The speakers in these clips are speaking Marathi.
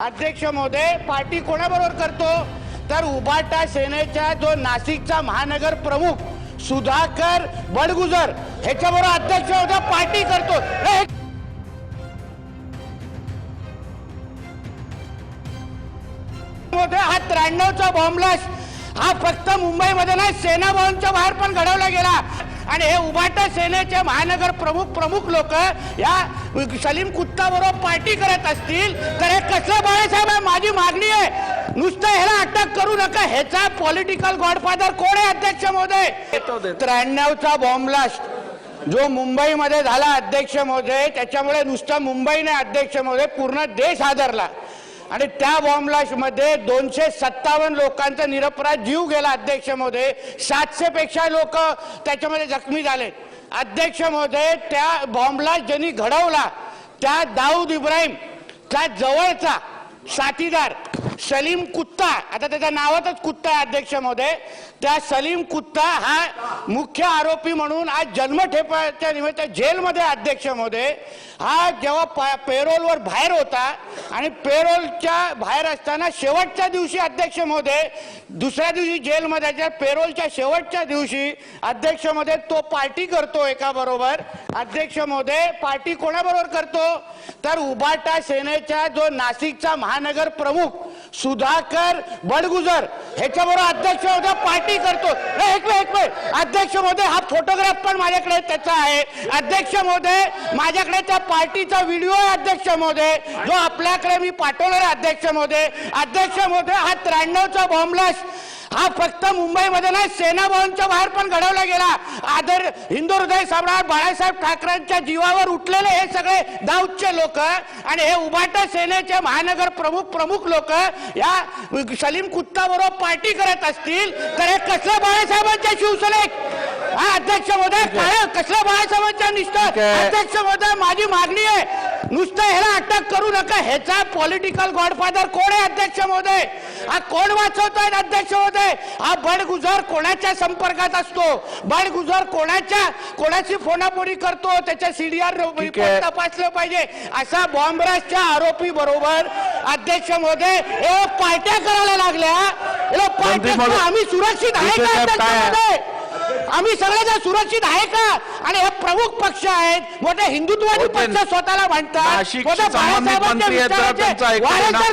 अध्यक्ष महोदय पार्टी कोणाबरोबर करतो? तर उबाटा सेनेचा जो नाशिकचा महानगर प्रमुख सुधाकर बडगुजर ह्याच्याबरोबर अध्यक्ष महोदय पार्टी करतो. हे- हा त्र्याण्णवचा बॉम्बलास्ट हा फक्त मुंबईमध्ये नाही सेना भवनच्या बाहेर पण घडवला गेला. आणि हे उभाटा सेनेचे महानगर प्रमुख प्रमुख लोक या सलीम कुत्ता बरोबर पार्टी करत असतील तर हे कसलं बाळासाहेब आहे? माझी मागणी आहे. नुसतं ह्याला अटक करू नका. ह्याचा पॉलिटिकल गॉडफादर कोण आहे अध्यक्ष महोदय त्र्याण्णवचा बॉम्बलास्ट जो मुंबईमध्ये झाला अध्यक्ष महोदय त्याच्यामुळे नुसतं मुंबई नाही अध्यक्ष महोदय पूर्ण देश हादरला. आणि त्या बॉम्बलाशमध्ये दोनशे सत्तावन्न लोकांचा निरपराध जीव गेला अध्यक्ष महोदय सातशे पेक्षा लोक त्याच्यामध्ये जखमी झाले अध्यक्ष महोदय त्या बॉम्बला ज्यांनी घडवला त्या दाऊद इब्राहिम त्या जवळचा साथीदार सलीम कुत्ता आता त्याच्या नावातच कुत्ता आहे अध्यक्ष महोदय. त्या सलीम कुत्ता हा मुख्य आरोपी म्हणून आज जन्मठेपाच्या निमित्त जेलमध्ये अध्यक्ष महोदय. हा जेव्हा पेरोलवर बाहेर होता आणि पेरोलच्या बाहेर असताना शेवटच्या दिवशी अध्यक्ष महोदय दुसऱ्या दिवशी जेलमध्ये पेरोलच्या शेवटच्या दिवशी अध्यक्ष महोदय तो पार्टी करतो एका बरोबर. अध्यक्ष महोदय पार्टी कोणाबरोबर करतो? तर उबाटा सेनेच्या जो नाशिकचा महानगर प्रमुख सुधाकर बडगुजर. ह्याच्याबरोबर अध्यक्ष महोदय पार्टी करतो. नाही, एक वेळ एक वेळ अध्यक्ष महोदय हा फोटोग्राफ पण माझ्याकडे त्याचा आहे. अध्यक्ष महोदय माझ्याकडे त्या पार्टीचा व्हिडिओ आहे अध्यक्ष महोदय. जो आपल्याकडे मी पाठवणार अध्यक्ष महोदय. अध्यक्ष महोदय हा त्र्याण्णवचा बॉम्बलास्ट हा फक्त मुंबईमध्ये नाही सेना भवनच्या बाहेर पण घडवला गेला. आदर हिंदू हृदय सम्राट बाळासाहेब ठाकरेंच्या जीवावर उठलेले हे सगळे दाऊदचे लोक आणि हे उबाटा सेनेचे महानगर प्रमुख प्रमुख लोक या सलीम कुत्ता बरोबर पार्टी करत असतील तर हे कसलं बाळासाहेबांच्या शिवसेनेत? हा अध्यक्ष महोदय काय कसलं बाळासाहेबांच्या निष्ठा. अध्यक्ष महोदय माझी मागणी आहे नुसतं ह्याला अटक करू नका ह्याचा पॉलिटिकल गॉडफादर कोण आहे अध्यक्ष महोदय? हा कोण वाचवतोय अध्यक्ष महोदय? हा बडगुजर कोणाच्या संपर्कात असतो? बडगुजर कोणाच्या कोणाची फोनाफोनी करतो? त्याच्या सीडीआर. तपासलं पाहिजे. असा बॉम्बराजच्या आरोपी बरोबर अध्यक्ष हे पार्ट्या करायला लागल्या. पार्ट्या आम्ही सुरक्षित आहे आम्ही सगळेजण सुरक्षित आहे का? आणि हे प्रमुख पक्ष आहेत. मोठे हिंदुत्ववादी होते. पक्ष स्वतःला म्हणतात.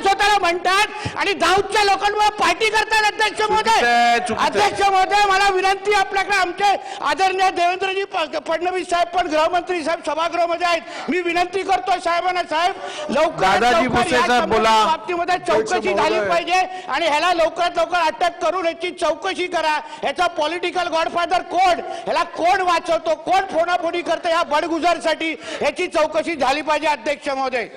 स्वतःला म्हणतात. आणि दाऊदच्या लोकांवर पार्टी करतात अध्यक्ष महोदय. अध्यक्ष महोदय मला विनंती आपल्याकडे. आमचे आदरणीय देवेंद्रजी फडणवीस साहेब पण गृहमंत्री साहेब सभागृहामध्ये आहेत. मी विनंती करतो साहेबांना साहेब लवकर. बाबतीमध्ये चौकशी झाली पाहिजे. आणि ह्याला लवकरात लवकर अटक करून याची चौकशी करा. ह्याचा पॉलिटिकल गॉडफादर कोण? ह्याला कोण वाचवतो? कोण फोनाफोनी करतो? या बडगुजरसाठी ह्याची चौकशी झाली पाहिजे अध्यक्ष महोदय.